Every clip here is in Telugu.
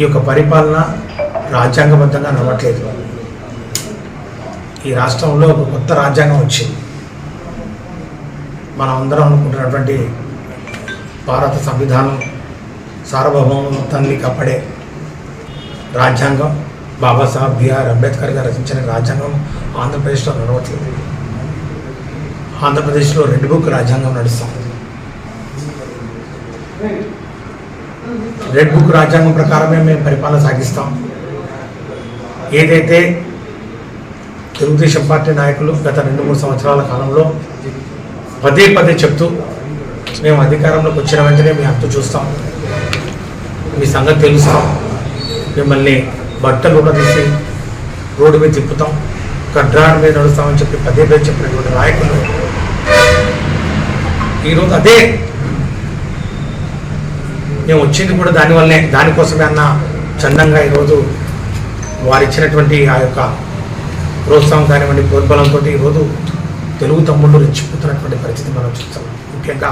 ఈ యొక్క పరిపాలన రాజ్యాంగబద్ధంగా నడవట్లేదు. ఈ రాష్ట్రంలో ఒక కొత్త రాజ్యాంగం వచ్చింది. మనం అందరం అనుకుంటున్నటువంటి భారత సంవిధానం సార్వభౌమత్వాన్ని కాపాడే రాజ్యాంగం బాబాసాహెబ్ బిఆర్ అంబేద్కర్ గారు రచించిన రాజ్యాంగం ఆంధ్రప్రదేశ్లో నడవట్లేదు. ఆంధ్రప్రదేశ్లో రెడ్ బుక్ రాజ్యాంగం నడుస్తుంది. రెడ్ బుక్ రాజ్యాంగం ప్రకారమే మేము పరిపాలన సాగిస్తాం. ఏదైతే తెలుగుదేశం పార్టీ నాయకులు గత రెండు మూడు సంవత్సరాల కాలంలో పదే పదే చెప్తూ మేము అధికారంలోకి వచ్చిన వెంటనే మీ అంత చూస్తాం. మీ సంగతి తెలుస్తాం. మిమ్మల్ని బట్టలు కూడా తీసి రోడ్డు మీద తిప్పుతాం. గడ్రాడ్ మీద నడుస్తామని చెప్పి పదే పదే చెప్పినటువంటి నాయకులు. ఈరోజు అదే మేము వచ్చింది కూడా దానివల్లనే దానికోసమే అన్న చందంగా ఈరోజు వారు ఇచ్చినటువంటి ఆ యొక్క ప్రోత్సాహం కానివ్వండి ప్రోద్బలంతో ఈరోజు తెలుగు తమ్ముళ్ళు రెచ్చిపోతున్నటువంటి పరిస్థితి మనం చూస్తాం. ముఖ్యంగా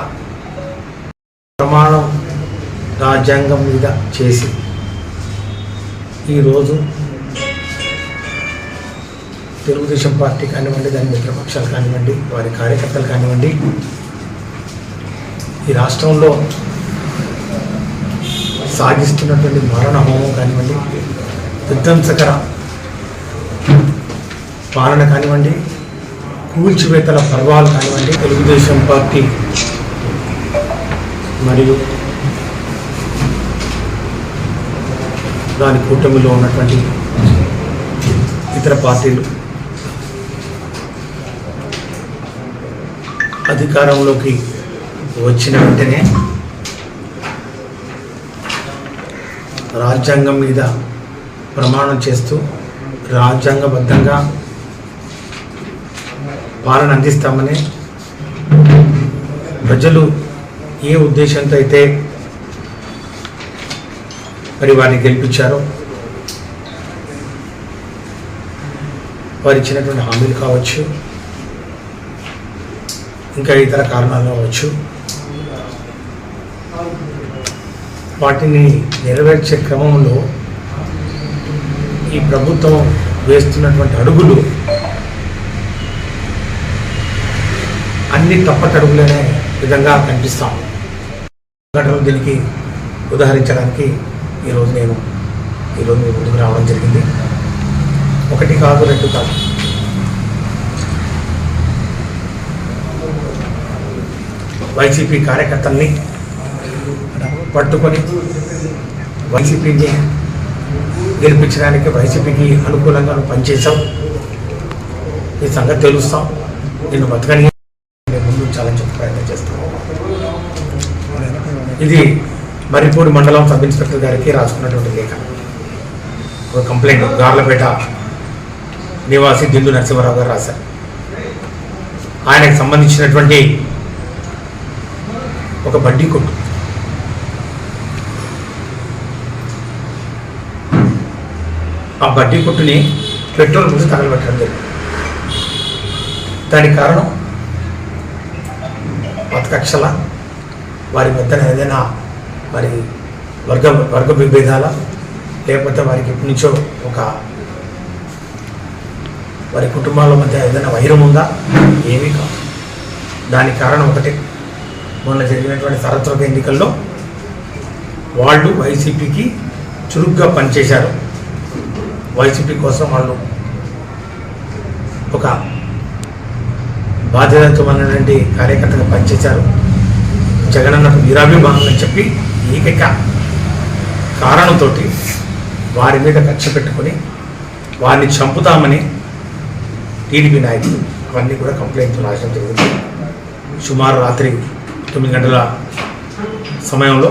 ప్రమాణం రాజ్యాంగం మీద చేసి ఈరోజు తెలుగుదేశం పార్టీ కానివ్వండి దాని మిత్రపక్షాలు కానివ్వండి వారి కార్యకర్తలు కానివ్వండి ఈ రాష్ట్రంలో సాగిస్తున్నటువంటి మరణ హోమం కానివ్వండి విధ్వంసకర పాలన కానివ్వండి కూల్చివేతల పర్వాలు కానివ్వండి తెలుగుదేశం పార్టీ మరియు దాని కూటమిలో ఉన్నటువంటి ఇతర పార్టీలు అధికారంలోకి వచ్చిన వెంటనే రాజ్యాంగం మీద ప్రమాణం చేస్తూ రాజ్యాంగబద్ధంగా పాలన అందిస్తామని ప్రజలు ఏ ఉద్దేశంతో అయితే మరి వారిని గెలిపించారో వారు ఇచ్చినటువంటి హామీలు కావచ్చు ఇంకా ఇతర కారణాలు కావచ్చు వాటిని నెరవేర్చే క్రమంలో ఈ ప్రభుత్వం వేస్తున్నటువంటి అడుగులు అన్ని తప్పటడుగులనే విధంగా కనిపిస్తాం ఘటనలు దీనికి ఉదాహరించడానికి ఈరోజు నేను ఈరోజు మీ ముందుకు రావడం జరిగింది. ఒకటి కాదు రెండు కాదు. వైసీపీ కార్యకర్తల్ని పట్టుకొని వైసీపీని గెలిపించడానికి వైసీపీకి అనుకూలంగా పనిచేసాం ఈ సంగతి తెలుస్తాం. నేను బతకని నేను ముందు చాలా చెప్పి ప్రయత్నం చేస్తాను. ఇది మర్రిపూడి మండలం సబ్ ఇన్స్పెక్టర్ గారికి రాసుకున్నటువంటి లేఖ. ఒక కంప్లైంట్ గార్లపేట నివాసి దిండు నరసింహారావు గారు రాశారు. ఆయనకు సంబంధించినటువంటి ఒక బడ్డీ కొట్టు ఆ బడ్డీ కొట్టుని పెట్రోల్ ముందు తగలబెట్టడం జరిగింది. దానికి కారణం మతకక్షల వారి మధ్యన ఏదైనా మరి వర్గ వర్గ విభేదాల లేకపోతే వారికి ఇప్పటి నుంచో ఒక వారి కుటుంబాల మధ్య ఏదైనా వైరం ఉందా? ఏమీ కాదు. దానికి కారణం ఒకటి. మొన్న జరిగినటువంటి సార్వత్రిక ఎన్నికల్లో వాళ్ళు వైసీపీకి చురుగ్గా పనిచేశారు. వైసీపీ కోసం వాళ్ళు ఒక బాధ్యతమైనటువంటి కార్యకర్తగా పనిచేశారు. జగనన్నకు వీరాభిమానం అని చెప్పి ఏకైక కారణంతో వారి మీద కక్ష పెట్టుకొని వారిని చంపుతామని టీడీపీ నాయకులు అవన్నీ కూడా కంప్లైంట్లు రాసడం జరిగింది. సుమారు రాత్రి తొమ్మిది గంటల సమయంలో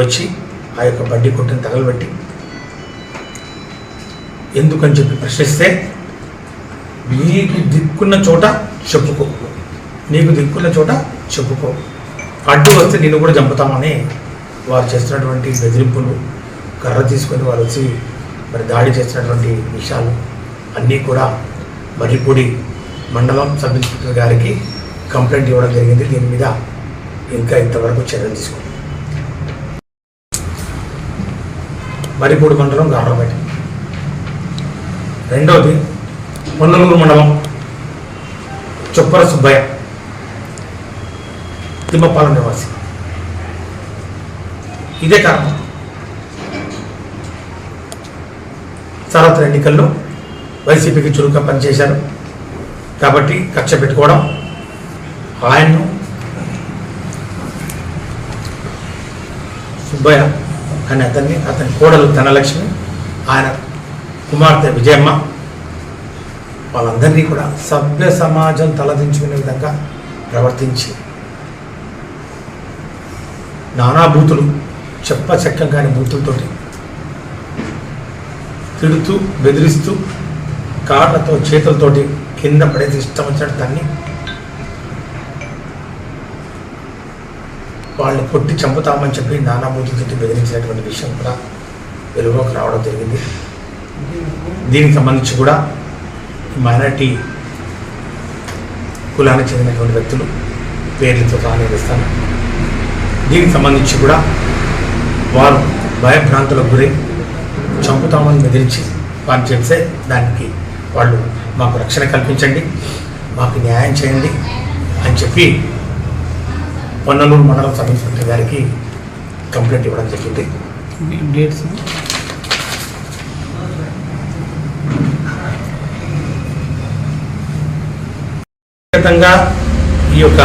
వచ్చి ఆ యొక్క బడ్డీ కొట్టుని తగలబెట్టి ఎందుకని చెప్పి ప్రశ్నిస్తే నీకు దిక్కున్న చోట చెప్పుకో. నీకు దిక్కున్న చోట చెప్పుకో. అడ్డు వస్తే నిన్ను కూడా చంపుతామని వారు చేస్తున్నటువంటి బెదిరింపులు కర్ర తీసుకొని వారు వచ్చి మరి దాడి చేసినటువంటి విషయాలు అన్నీ కూడా మర్రిపూడి మండలం సబ్ ఇన్స్పెక్టర్ గారికి కంప్లైంట్ ఇవ్వడం జరిగింది. దీని మీద ఇంకా ఇంతవరకు చర్యలు తీసుకుంటాం మరిపూడి మండలం గార్లపేట. రెండవది పొన్నలూరు మండలం చొప్పర సుబ్బయ్య తిమ్మపాలెం నివాసి. ఇదే కారణం. సార్వత్రిక ఎన్నికల్లో వైసీపీకి చురుగ్గా పనిచేశారు. కాబట్టి కక్ష పెట్టుకోవడం ఆయన్ను సుబ్బయ్య అని అతన్ని అతని కోడలు ధనలక్ష్మి ఆయన కుమార్తె విజయమ్మ. వాళ్ళందరినీ కూడా సభ్య సమాజం తలదించుకునే విధంగా ప్రవర్తించి నానా బూతులు చెప్ప చెక్కం కాని బూతులతోటి తిడుతూ బెదిరిస్తూ కాళ్ళతో చేతులతోటి కింద పడేసి ఇష్టం వచ్చినట్టు దాన్ని వాళ్ళని కొట్టి చంపుతామని చెప్పి నానా బూతులతోటి బెదిరించినటువంటి విషయం కూడా వెలుగులోకి రావడం జరిగింది. దీనికి సంబంధించి కూడా మైనార్టీ కులానికి చెందినటువంటి వ్యక్తులు పేర్లతో కానిస్తాను దీనికి సంబంధించి కూడా వారు భయభ్రాంతులకు గురై చంపుతామని బెదిరించి వారు చెప్తే దానికి వాళ్ళు మాకు రక్షణ కల్పించండి మాకు న్యాయం చేయండి అని చెప్పి పొన్నలూరు మండలం సబ్ గారికి కంప్లైంట్ ఇవ్వడం జరిగింది. డేట్స్ వ్యక్తిగతంగా ఈ యొక్క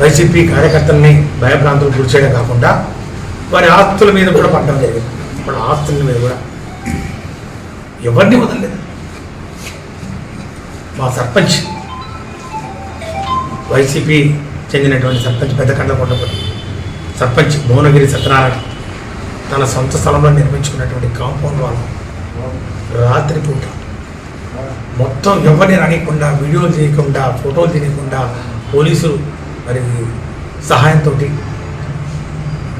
వైసీపీ కార్యకర్తల్ని భయభ్రాంతులు గురి చేయడం కాకుండా వారి ఆస్తుల మీద కూడా పడ్డం జరిగింది. మన ఆస్తుల మీద కూడా ఎవరిని వదలలేదు. మా సర్పంచ్ వైసీపీ చెందినటువంటి సర్పంచ్ పెద్దకండ కొండపల్లి సర్పంచ్ భువనగిరి సత్యనారాయణ తన సొంత స్థలంలో నిర్మించుకున్నటువంటి కాంపౌండ్ వాళ్ళు రాత్రిపూట మొత్తం ఎవరిని రానికుండా వీడియోలు చేయకుండా ఫోటోలు తీయకుండా పోలీసులు మరి సహాయంతో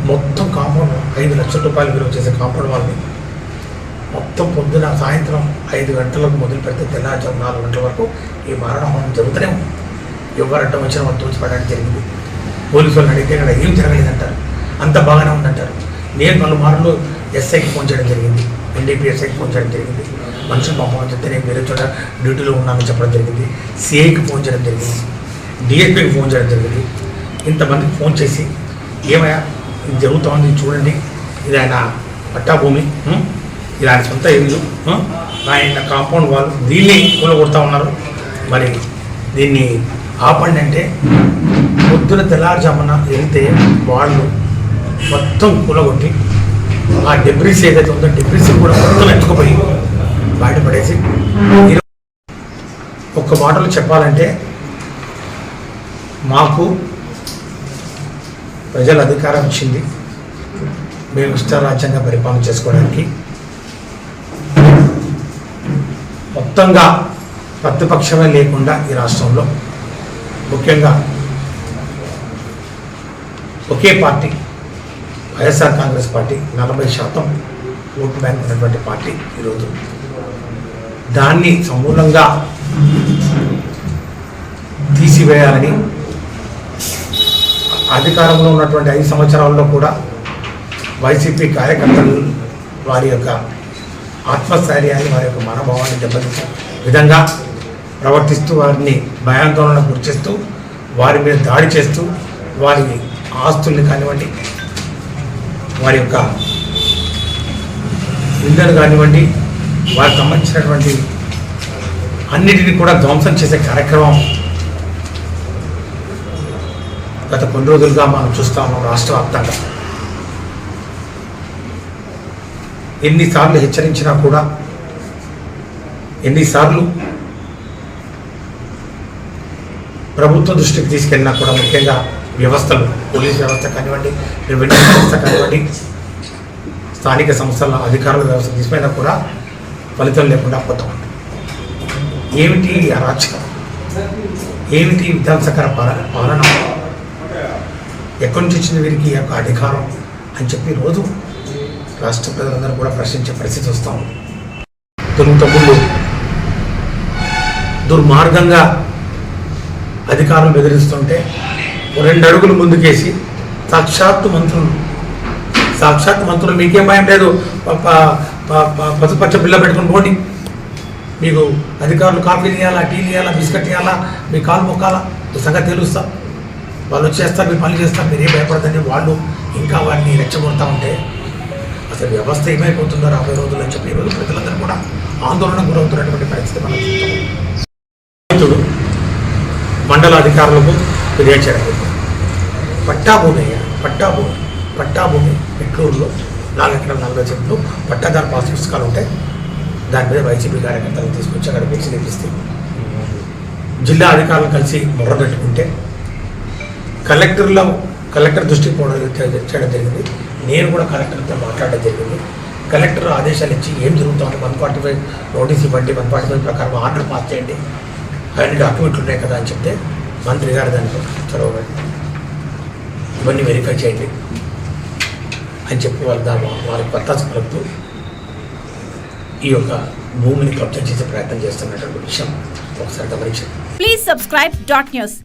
మొత్తం కాంపౌండ్ ఐదు లక్షల రూపాయలు విలువ చేసే కాంపౌండ్ వాళ్ళని మొత్తం పొద్దున సాయంత్రం ఐదు గంటలకు మొదలు పెడితే తెల్లారుజాము నాలుగు గంటల వరకు ఈ మరణం మనం జరుగుతూనే ఉంది. ఎవరడ్డం వచ్చిన వాళ్ళు తోచిపడడానికి జరిగింది. పోలీసు వాళ్ళని అడిగితే ఇక్కడ ఏం జరగలేదంటారు? అంత బాగానే ఉందంటారు. నేను పలు మార్లు ఎస్ఐకి ఫోన్ చేయడం జరిగింది. ఎన్డీపీఎస్ఐకి ఫోన్ చేయడం జరిగింది. మనుషులు పంపమని చెప్తే నేను వేరే చోట డ్యూటీలో ఉన్నానని చెప్పడం జరిగింది. సిఐకి ఫోన్ చేయడం జరిగింది. డిఎస్పీకి ఫోన్ చేయడం జరిగింది. ఇంతమందికి ఫోన్ చేసి ఏమయ్యా ఇది జరుగుతామని చూడండి. ఇది ఆయన పట్టాభూమి ఇది ఆయన సొంత ఇల్లు ఆయన కాంపౌండ్ వాళ్ళు దీన్ని కూలగొడతా ఉన్నారు. మరి దీన్ని ఆపండి అంటే పొద్దున తెల్లారుజామున వెళ్తే వాళ్ళు మొత్తం కూలగొట్టి ఆ డెబ్రిస్ ఏదైతే ఉందో డెబ్రిస్ కూడా మొత్తం ఎత్తుకుపోయి ఒక్క మాటలో చెప్పాలంటే మాకు ప్రజల అధికారం ఇచ్చింది. మేము ఇష్టరాజ్యంగా పరిపాలన చేసుకోవడానికి. మొత్తంగా ప్రతిపక్షమే లేకుండా ఈ రాష్ట్రంలో ముఖ్యంగా ఒకే పార్టీ వైఎస్ఆర్ కాంగ్రెస్ పార్టీ నలభై శాతం ఓటు బ్యాంక్ ఉన్నటువంటి పార్టీ ఈరోజు. దాన్ని సమూలంగా తీసివేయాలని అధికారంలో ఉన్నటువంటి ఐదు సంవత్సరాల్లో కూడా వైసీపీ కార్యకర్తలు వారి యొక్క ఆత్మస్థైర్యాన్ని వారి యొక్క మనోభావాన్ని దెబ్బతీసే విధంగా ప్రవర్తిస్తూ వారిని భయాందోళన గుర్తిస్తూ వారి మీద దాడి చేస్తూ వారి ఆస్తుల్ని కానివ్వండి వారి యొక్క ఇళ్ళను కానివ్వండి వారికి సంబంధించినటువంటి అన్నిటిని కూడా ధ్వంసం చేసే కార్యక్రమం గత కొన్ని రోజులుగా మనం చూస్తా ఉన్నాం రాష్ట్ర వ్యాప్తంగా. ఎన్నిసార్లు హెచ్చరించినా కూడా ఎన్నిసార్లు ప్రభుత్వ దృష్టికి తీసుకెళ్ళినా కూడా ముఖ్యంగా వ్యవస్థలు పోలీస్ వ్యవస్థ కానివ్వండి రెవెన్యూ వ్యవస్థ కానివ్వండి స్థానిక సంస్థల అధికారుల వ్యవస్థ తీసుకుపోయినా కూడా ఫలితం లేకుండా పోతా. ఉంది ఏమిటి అరాచకం? ఏమిటి విధ్వంసకర పాలన పాలన? ఎక్కడి నుంచి వచ్చింది వీరికి? యొక్క అధికారం అని చెప్పి రోజు రాష్ట్ర ప్రజలందరూ కూడా ప్రశ్నించే పరిస్థితి వస్తూ ఉంది. తెలుగు తమ్ముళ్ళు దుర్మార్గంగా అధికారం బెదిరిస్తుంటే రెండు అడుగులు ముందుకేసి సాక్షాత్తు మంత్రులు సాక్షాత్ మంత్రులు మీకేం భయం లేదు? పచ్చ పచ్చ పసుపచ్చ బిల్ల పెట్టుకుని పోండి. మీకు అధికారులు కాఫీ ఇవ్వాలా టీ ఇవ్వాలా బిస్కెట్ ఇవ్వాలా మీ కాలు మొక్కాలా? సంగతి తెలుస్తా. వాళ్ళు వచ్చేస్తారు మీరు పనులు చేస్తారు మీరు ఏం భయపడదండి వాళ్ళు ఇంకా వాటిని రెచ్చగొడతా ఉంటే అసలు వ్యవస్థ ఏమైపోతుందో రాబోయే రోజులు అని చెప్పి ఈరోజు ప్రజలందరూ కూడా ఆందోళన గురవుతున్నటువంటి పరిస్థితి మనం రైతుడు మండల అధికారులకు ఫిర్యాదు చేయడం పట్టా భూమి పట్టా భూమి పట్టా భూమి పెట్రోల్లో నాలుగు ఎకరాల నలభై చెట్లు పట్టాదారు పాస్ పుస్తకాలు ఉంటాయి దాని మీద వైసీపీ కార్యకర్తలు తీసుకొచ్చి అక్కడ పిలిచి తెప్పిస్తే జిల్లా అధికారులు కలిసి మొర్ర పెట్టుకుంటే కలెక్టర్లో కలెక్టర్ దృష్టికి పోవడం చేయడం జరిగింది. నేను కూడా కలెక్టర్తో మాట్లాడడం జరిగింది. కలెక్టర్ ఆదేశాలు ఇచ్చి ఏం జరుగుతుందో వన్ ఫార్టీ ఫైవ్ నోటీస్ ఇవ్వండి వన్ ఫార్టీ ఫైవ్ ప్రకారం ఆర్డర్ పాస్ చేయండి. అన్ని డాక్యుమెంట్లు ఉన్నాయి కదా అని చెప్తే మంత్రి గారు దానికి చదవండి ఇవన్నీ వెరిఫై చేయండి అని చెప్పి వాళ్ళ వాళ్ళకి పత్తాసు పలుకుతూ ఈ యొక్క భూమిని కబ్జా చేసే ప్రయత్నం చేస్తున్నటువంటి విషయం ఒకసారి గమనించండి. Please subscribe dot news